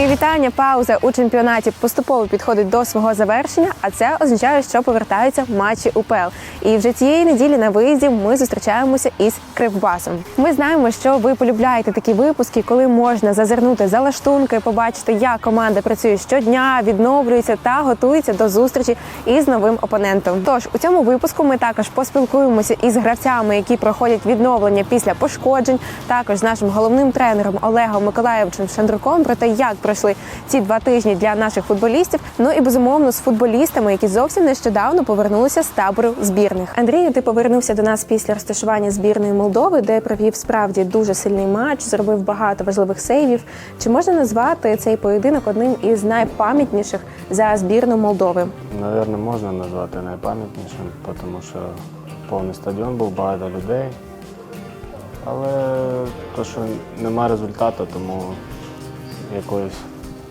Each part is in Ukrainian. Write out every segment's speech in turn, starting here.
Мої вітання. Пауза у чемпіонаті поступово підходить до свого завершення, а це означає, що повертаються матчі УПЛ. І вже цієї неділі на виїзді ми зустрічаємося із Кривбасом. Ми знаємо, що ви полюбляєте такі випуски, коли можна зазирнути за лаштунки, побачити, як команда працює щодня, відновлюється та готується до зустрічі із новим опонентом. Тож у цьому випуску ми також поспілкуємося із гравцями, які проходять відновлення після пошкоджень, також з нашим головним тренером Олегом Миколаєвичем Шандруком про те, як пройшли ці два тижні для наших футболістів. Ну і безумовно з футболістами, які зовсім нещодавно повернулися з табору збірних. Андрію, ти повернувся до нас після розташування збірної Молдови, де провів справді дуже сильний матч, зробив багато важливих сейвів. Чи можна назвати цей поєдинок одним із найпам'ятніших за збірну Молдови? Наверное, можна назвати найпам'ятнішим, тому що повний стадіон був, багато людей. Але то, що нема результату, тому якоїсь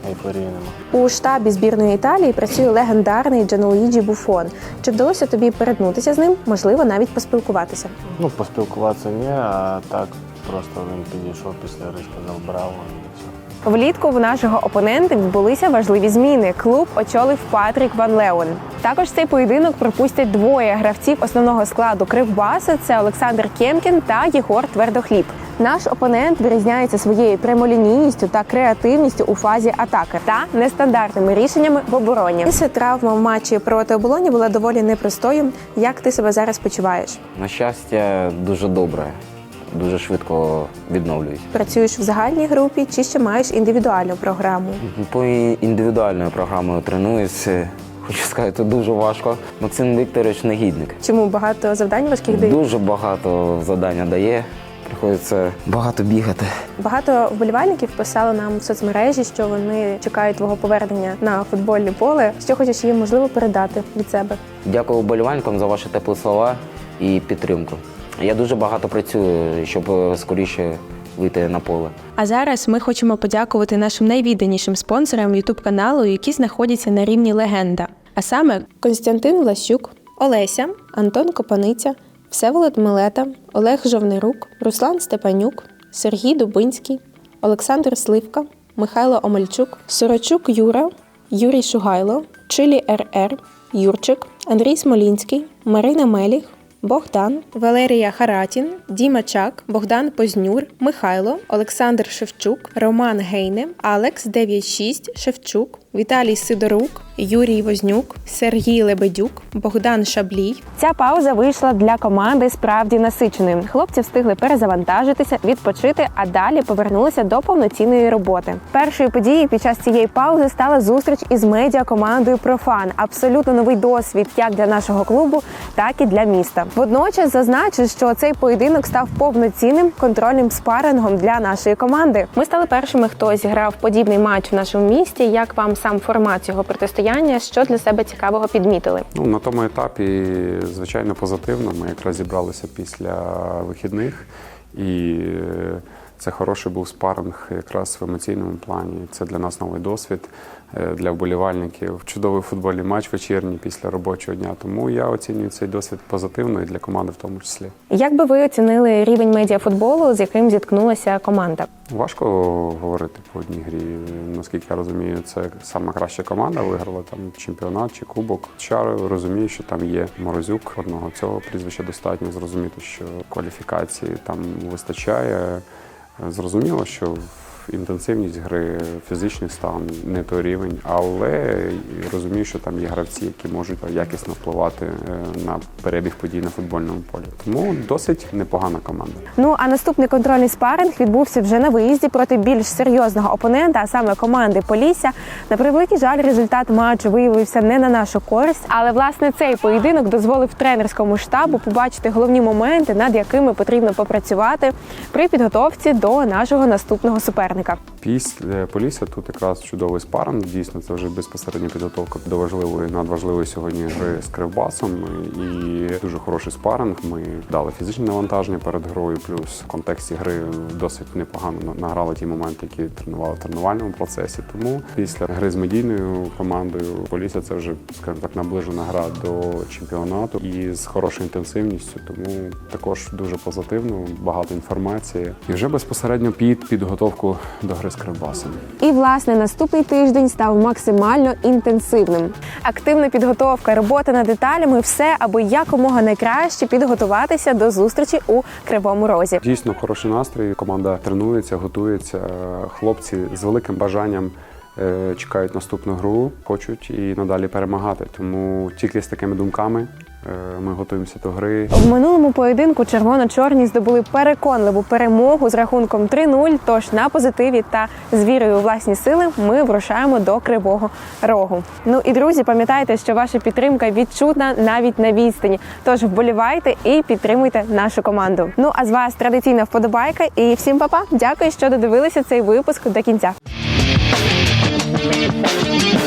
ейфорії нема. У штабі збірної Італії працює легендарний Джанлуїджі Буфон. Чи вдалося тобі перетнутися з ним? Можливо, навіть поспілкуватися. Ну, поспілкуватися ні, а так просто він підійшов після гри, сказав браво і все. Влітку в нашого опонента відбулися важливі зміни. Клуб очолив Патрік Ван Леон. Також цей поєдинок пропустять двоє гравців основного складу Кривбаса. Це Олександр Кемкін та Єгор Твердохліб. Наш опонент вирізняється своєю прямолінійністю та креативністю у фазі атаки та нестандартними рішеннями в обороні. Після травми в матчі проти оболоні була доволі непростою. Як ти себе зараз почуваєш? На щастя, дуже добре, дуже швидко відновлююсь. Працюєш в загальній групі чи ще маєш індивідуальну програму? По індивідуальною програмою тренуюся. Хочу сказати, дуже важко. Максим Вікторович негідник. Чому багато завдань важких дають? Дуже багато завдання дає. Приходиться багато бігати. Багато вболівальників писали нам в соцмережі, що вони чекають твого повернення на футбольне поле. Що хочеш їм можливо передати від себе? Дякую вболівальникам за ваші теплі слова і підтримку. Я дуже багато працюю, щоб е, скоріше вийти на поле. А зараз ми хочемо подякувати нашим найвідданішим спонсорам youtube каналу, які знаходяться на рівні легенда. А саме Константин Влащук, Олеся, Антон Копаниця, Всеволод Милета, Олег Жовнирук, Руслан Степанюк, Сергій Дубинський, Олександр Сливка, Михайло Омельчук, Сорочук Юра, Юрій Шугайло, Чилі РР, Юрчик, Андрій Смолінський, Марина Меліх, Богдан, Валерія Харатін, Діма Чак, Богдан Познюр, Михайло, Олександр Шевчук, Роман Гейне, Алекс 96, Шевчук, Віталій Сидорук, Юрій Вознюк, Сергій Лебедюк, Богдан Шаблій. Ця пауза вийшла для команди справді насиченою. Хлопці встигли перезавантажитися, відпочити, а далі повернулися до повноцінної роботи. Першою подією під час цієї паузи стала зустріч із медіакомандою Профан. Абсолютно новий досвід як для нашого клубу, так і для міста. Водночас зазначу, що цей поєдинок став повноцінним контрольним спарингом для нашої команди. Ми стали першими, хто зіграв подібний матч в нашому місті. Як вам сам формат цього протистояння? Що для себе цікавого підмітили? Ну, на тому етапі, звичайно, позитивно. Ми якраз зібралися після вихідних, і е, це хороший був спаринг якраз в емоційному плані. Це для нас новий досвід, для вболівальників. Чудовий футбольний матч вечірній після робочого дня. Тому я оцінюю цей досвід позитивно і для команди в тому числі. Як би ви оцінили рівень медіафутболу, з яким зіткнулася команда? Важко говорити по одній грі. Наскільки я розумію, це сама краща команда виграла там чемпіонат чи кубок. Я розумію, що там є Морозюк. Одного цього прізвища достатньо зрозуміти, що кваліфікації там вистачає. Зрозуміло, що інтенсивність гри, фізичний стан не той рівень, але розумію, що там є гравці, які можуть якісно впливати е, на перебіг подій на футбольному полі. Тому досить непогана команда. Ну а наступний контрольний спаринг відбувся вже на виїзді проти більш серйозного опонента, а саме команди Полісся. На превеликий жаль, результат матчу виявився не на нашу користь, але власне цей поєдинок дозволив тренерському штабу побачити головні моменти, над якими потрібно попрацювати при підготовці до нашого наступного суперника напарника. Після Полісся тут якраз чудовий спаринг. Дійсно, це вже безпосередня підготовка до важливої, надважливої сьогодні гри з Кривбасом. І дуже хороший спаринг. Ми дали фізичне навантаження перед грою, плюс в контексті гри досить непогано награли ті моменти, які тренували в тренувальному процесі. Тому після гри з медійною командою Полісся це вже, скажімо так, наближена гра до чемпіонату і з хорошою інтенсивністю. Тому також дуже позитивно, багато інформації. І вже безпосередньо під підготовку до гри з Кривбасом. І власне наступний тиждень став максимально інтенсивним. Активна підготовка, робота над деталями, все, аби якомога найкраще підготуватися до зустрічі у Кривому Розі. Дійсно хороший настрій. Команда тренується, готується. Хлопці з великим бажанням чекають наступну гру, хочуть і надалі перемагати. Тому тільки з такими думками е, ми готуємося до гри. В минулому поєдинку червоно-чорні здобули переконливу перемогу з рахунком 3-0. Тож на позитиві та з вірою у власні сили ми врушаємо до Кривого Рогу. Ну і друзі, пам'ятайте, що ваша підтримка відчутна навіть на відстані. Тож вболівайте і підтримуйте нашу команду. Ну а з вас традиційна вподобайка і всім па-па. Дякую, що додивилися цей випуск до кінця. Thank you.